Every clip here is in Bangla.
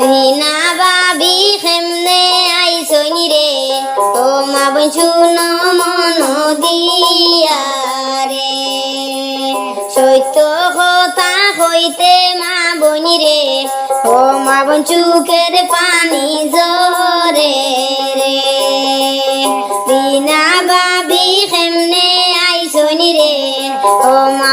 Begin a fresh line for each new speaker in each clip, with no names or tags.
রিনা বাবি খেমনে আইসনি ও মা সত্য কথা হইতে মা বনি রে। ও মা বঞ্চুকের পানি জরে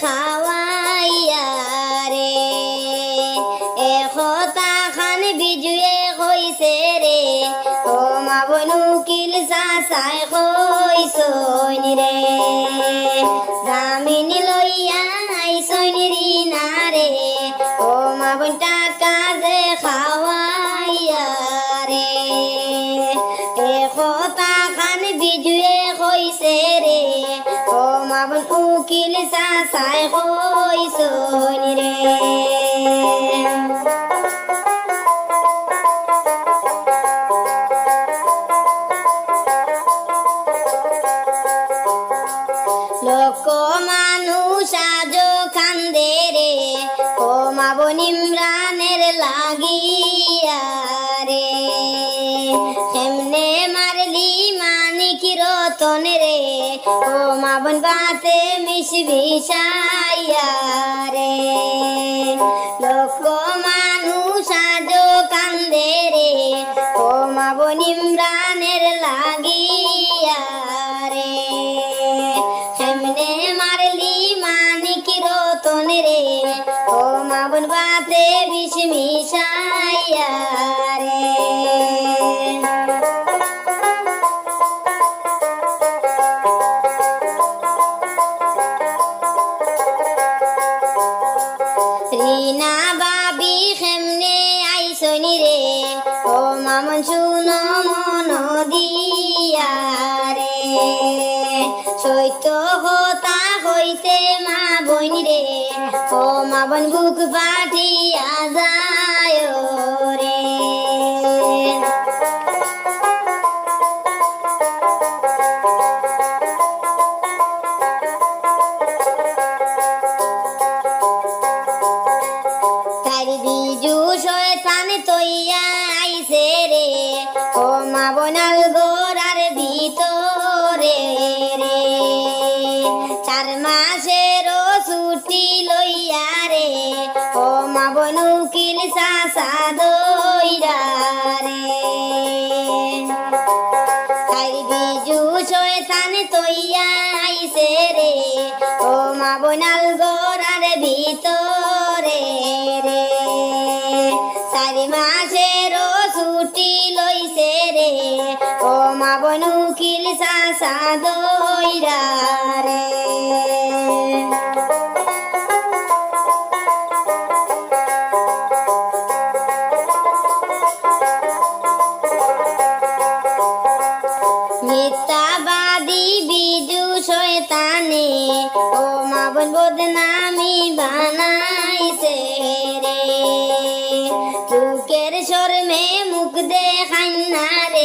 খাওয়াইয়া রে। খান বিজুয়ে কইছে রে। ও মা বনু উকিল সাসায় কইসইন রে। মাবন উকিল চাচাই কইছন রে ও মাবন বাতে মিশবি সাইয়া রে। লোক মানুষ আজ কান্দে রে। ও মাবন ইমরানের লাগিয়া রে। মারলি মানিক রতন রে। ও বাতে বিষ রিনা বাবি খেমনে আইসনি রে। ও মামন শুন মন দিয়া রে সত্য হতা হইতে মা বইনি রে। ও মা বন বুক পাঠিয়া যায় চার মাসের ছুটি লইয়া রে। ও মা বনুকিল চাষা দইরা রে। বিজু শয়তান তৈয়া আইছে রে। ও মা বনাল গোরার ভিতরে রে। চারি মাসের ছুটি লইছে ও মা বনুকিল চাষা দইরা রে। ও মা বোন বদনামি বানাইছে রে। চুকের শর্মে মুখ দেখাই না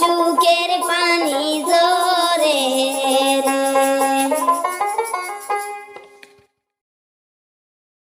চুকে